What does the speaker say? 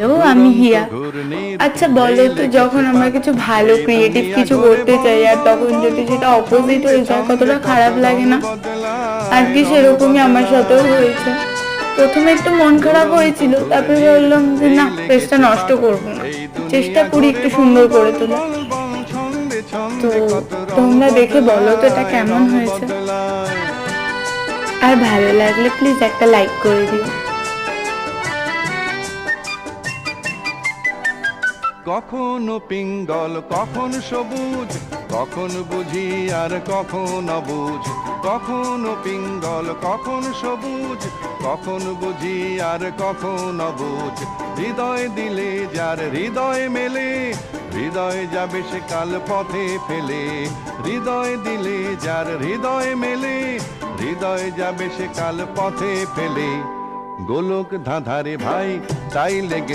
Hello আমি হিয়া। আচ্ছা বলো তো যখন আমরা কিছু ভালো ক্রিয়েটিভ কিছু করতে চাই আর তখন যদি সেটা অপোজিট হয়ে যায় কতটা খারাপ লাগে না? আজকে সেরকমই আমার সাথেও হয়েছে। প্রথমে একটু মন খারাপ হয়েছিল তারপরে ভাবলাম যে না পেজটা নষ্ট করব না। চেষ্টা করি একটু সুন্দর করে তোলা তো তোমরা দেখে বলো তো এটা কেমন হয়েছে। আর ভালো লাগলে প্লিজ একটা লাইক করে দিও। কখনো পিঙ্গল, কখন সবুজ, কখন বুঝি আর কখন অবুঝ। কখনো পিঙ্গল, কখন সবুজ, কখন বুঝি আর কখন অবুঝ। হৃদয় দিলে যার হৃদয় মেলে, হৃদয় যাবে সে কাল পথে ফেলে। হৃদয় দিলে যার হৃদয় মেলে, হৃদয় যাবে সে কাল পথে ফেলে। গোলক ধাঁধারে ভাই, তাই লেগে